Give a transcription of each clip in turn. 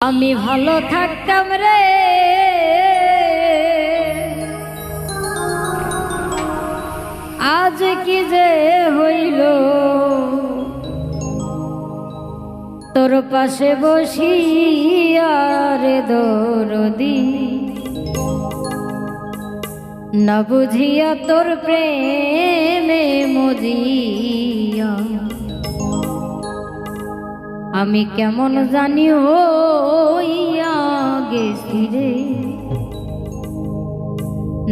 আমি ভালো থাকতাম রে। আজ কি যে হইল? তোর পাশে বসিয়া রে দরদি। না বুঝিয়া তোর প্রেমে মজিয়া। আমি কেমন জানি হইয়া গেছি রে।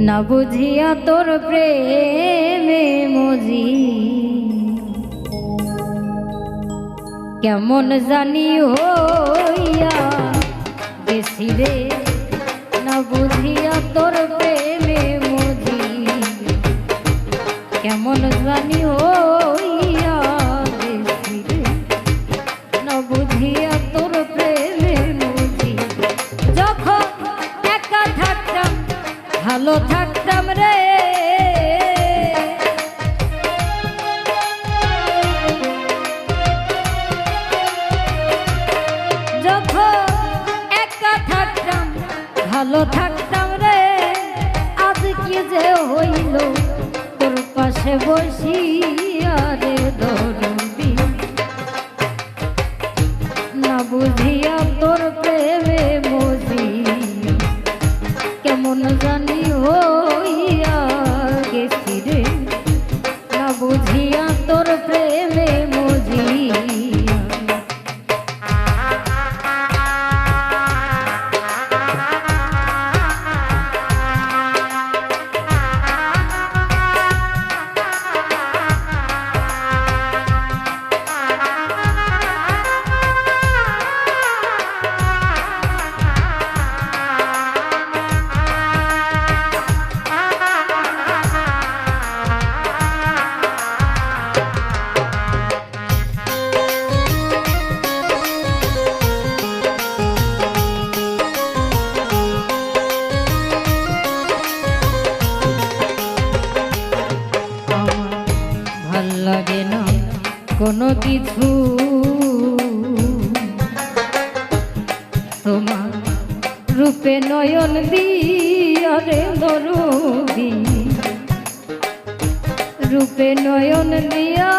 না বুঝিয়া তোর প্রেমে মজি। কেমন জানি হইয়া গেছি রে। না বুঝিয়া তোর প্রেমে মজি। কেমন জানি হইয়া কি হইল তোর পাশে বসিয়া রে ধরবি। না বুঝিয়া তোর কোনো কিছু তোমার রূপে নয়ন দিয়ারে দরদি রূপে নয়ন দিয়া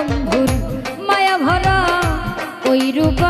বন্ধুর মায়া ভরা ওই রূপ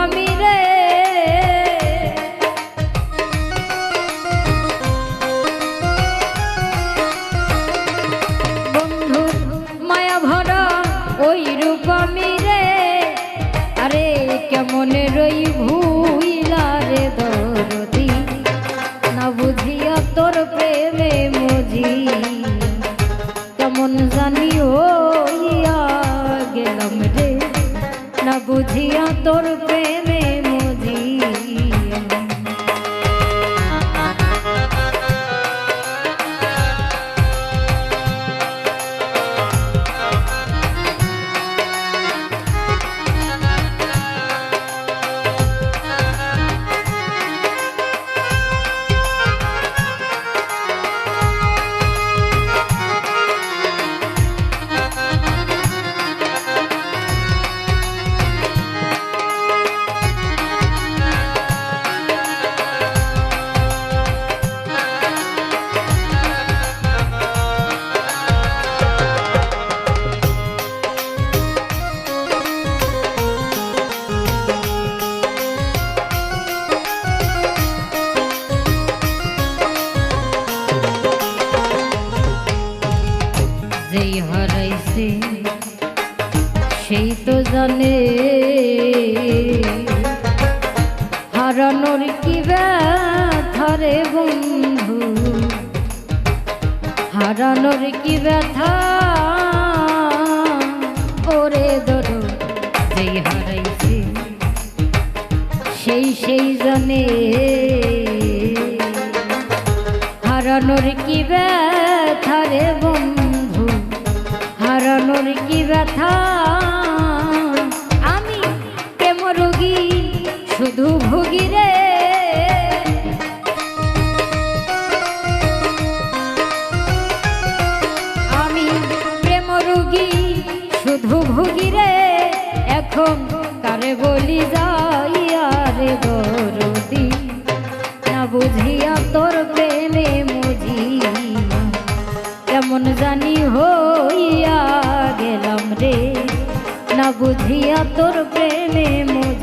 জানে হারানোর কি ব্যথারে বন্ধু? হারানোর কি ব্যথা? ওরে ধরো যেই হারাইছে, সেই সেই জানে। হারানোর কি ব্যথা রে বন্ধু? হারানোর কি ব্যথা? বুঝিয়া তোর প্রেমে মজিয়া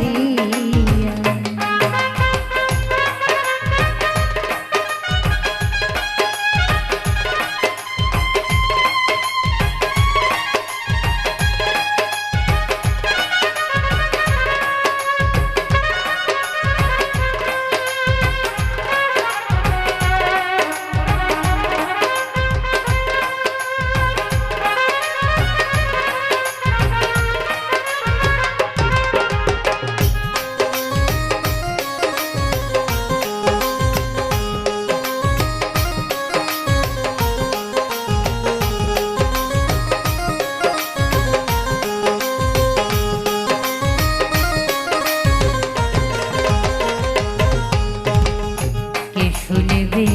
কে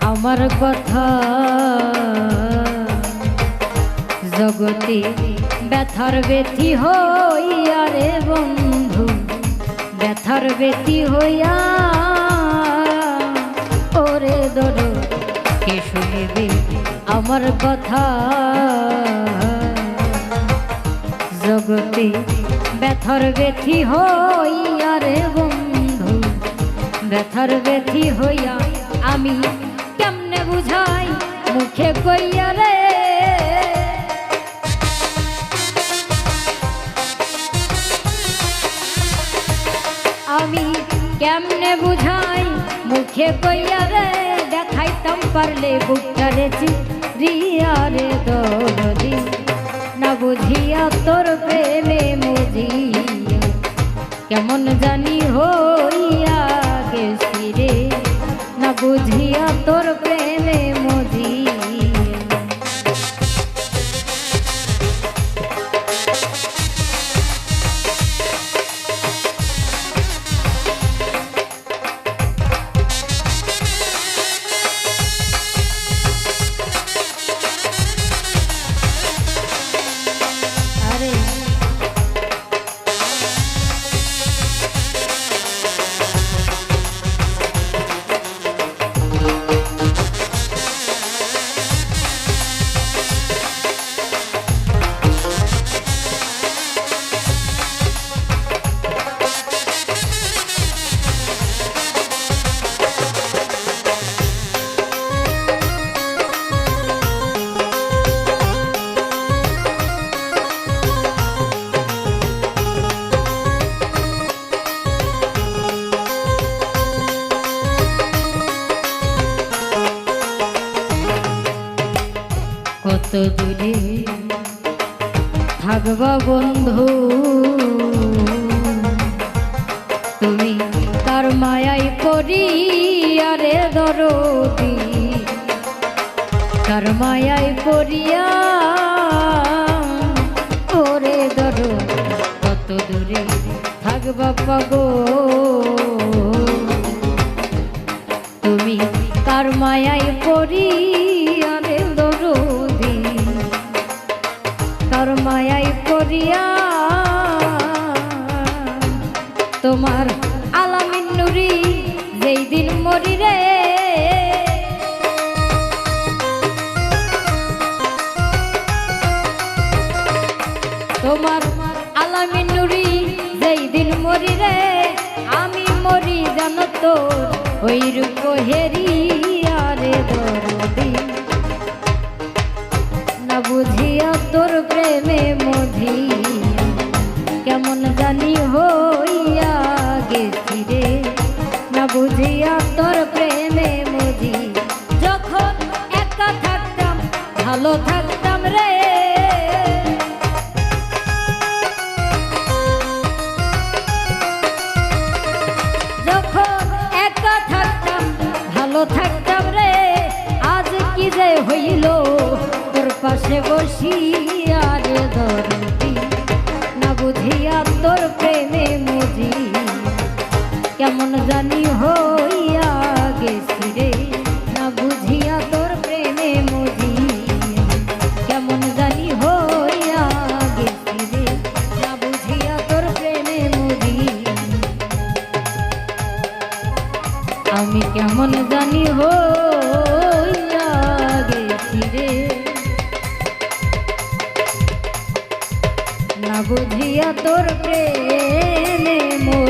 আমার কথা। জগতে ব্যথার ব্যথি হইয়া রে বন্ধু, ব্যথার ব্যথি হইয়া। ওরে দর কে শুনবে আমার কথা? জগতে ব্যথার ব্যথি হইয়া রে বন্ধু ব্যথার ব্যথি হইয়া আমি কেমনে বুঝাই? মুখে কইয়া রে। আমি কেমনে বুঝাই? মুখে কইয়া রে। দেখাইতাম পারলে বুকটা রে রিয়া রে দরদি। না বুঝিয়া তোর প্রেমে মজিয়া। কেমন জানি হইয়া কত দূরে থাকবা বন্ধু। তুমি তার মায়াই পড়ি আরে দরদি। তার মায়াই পড়িয়া ওরে দর কত দূরে থাকবা পাগো। তুমি তার মায়াই পড়ি তোমার আলামিন নুরি যেই দিন মরি রে। তোমার আলামিন নুরি যেই দিন মরি রে, আমি মরি জানো তো ওই রূপ হেরি ভালো থাকতাম রে। যখন একা থাকতাম, ভালো থাকতাম রে। আজ কি যে হইল, তোর পাশে বসিয়া রে ধরতি না বুঝিয়া তোর প্রেমে মুজি। কেমন জানি হইয়া গেছি রে। আমি কেমন জানি হো গেছি রে। না বুঝিয়া তোর প্রেমে মো।